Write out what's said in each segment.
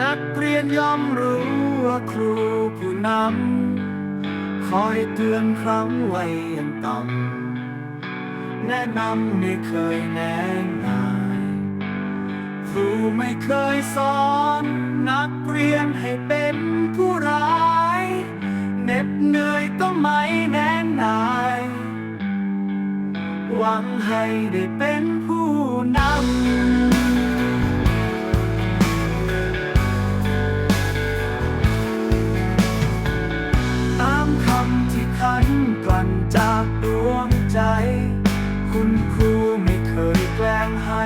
นักเรียนย่อมรู้ว่าครูผู้นำคอยเตือนครั้งไว้ยังต่ำแนะนำไม่เคยแนะนายครูไม่เคยสอน นักเรียนให้เป็นผู้ร้ายเหน็ดเหนื่อยก็ไม่แนะนายหวังให้ได้เป็นผู้นำ จากดวงใจ คุณครูไม่เคยแกล้งให้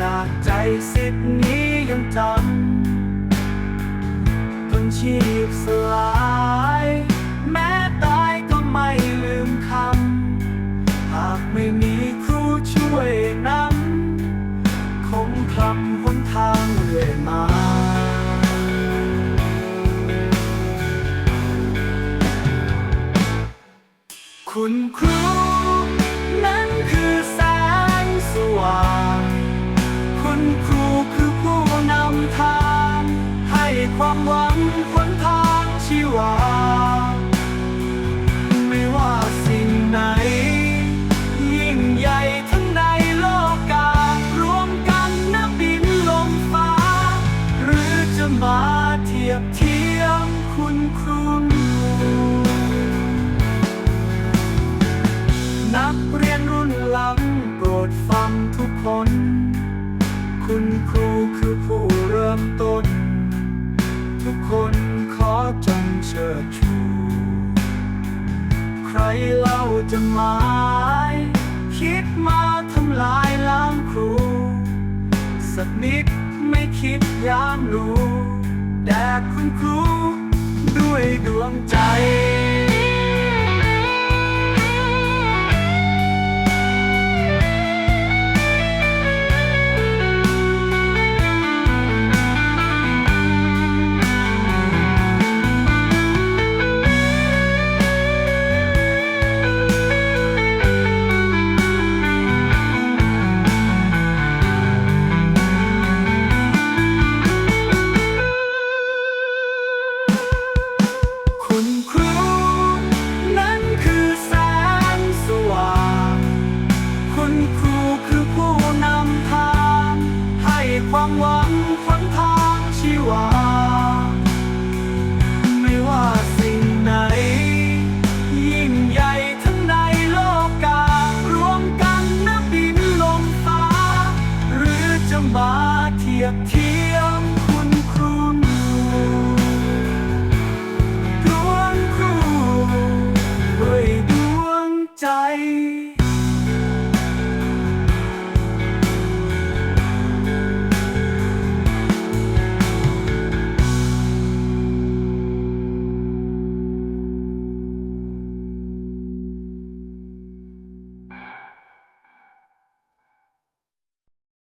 จากใจสิทธิ์นี้ยังจำจนชีพสลาย แม้ตายก็ไม่ลืมคำ หากไม่มีครูช่วยนำคงคลำหนทางเรื่อยมา คุณครูนั้นคือแสงสว่าง คุณครูคือผู้นำทาง ให้ความหวังหนทางชีวา ไม่ว่าสิ่งไหน ยิ่งใหญ่ทั้งในโลการวมกันนับบินลมฟ้า หรือจะมาเทียบเทียมคุณครู กคนคุณครูคือผู้เริ่มต้น ทุกคนขอจงเชิดชู ใครเล่าจะหมายคิดมาทำลายล้างครู สักนิดไม่คิดยามรู้แด่คุณครูด้วยดวงใจ วา ไม่ว่าสิ่งไหน ยิ่งใหญ่ทั้งในโลกการวมกันนับดินลมฟ้า หรือจะมาเทียบเทียมคุณครูดวงครูด้วยดวงใจ